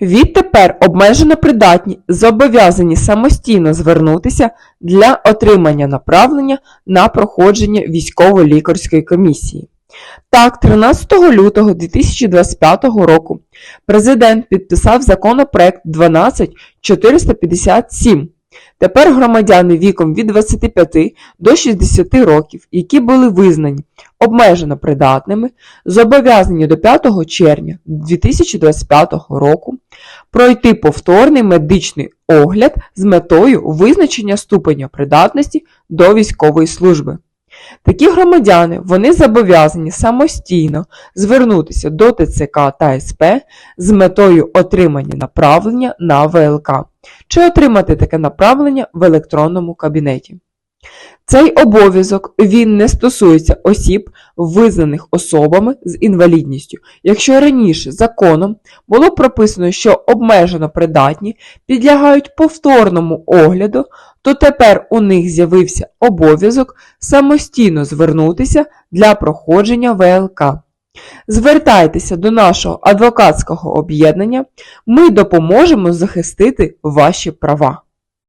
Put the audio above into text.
Відтепер обмежено придатні зобов'язані самостійно звернутися для отримання направлення на проходження військово-лікарської комісії. Так, 13 лютого 2025 року президент підписав законопроект 12457. Тепер громадяни віком від 25 до 60 років, які були визнані обмежено придатними, зобов'язані до 5 червня 2025 року пройти повторний медичний огляд з метою визначення ступеня придатності до військової служби. Такі громадяни вони зобов'язані самостійно звернутися до ТЦК та СП з метою отримання направлення на ВЛК чи отримати таке направлення в електронному кабінеті. Цей обов'язок він не стосується осіб, визнаних особами з інвалідністю. Якщо раніше законом було прописано, що обмежено придатні підлягають повторному огляду, то тепер у них з'явився обов'язок самостійно звернутися для проходження ВЛК. Звертайтеся до нашого адвокатського об'єднання, ми допоможемо захистити ваші права.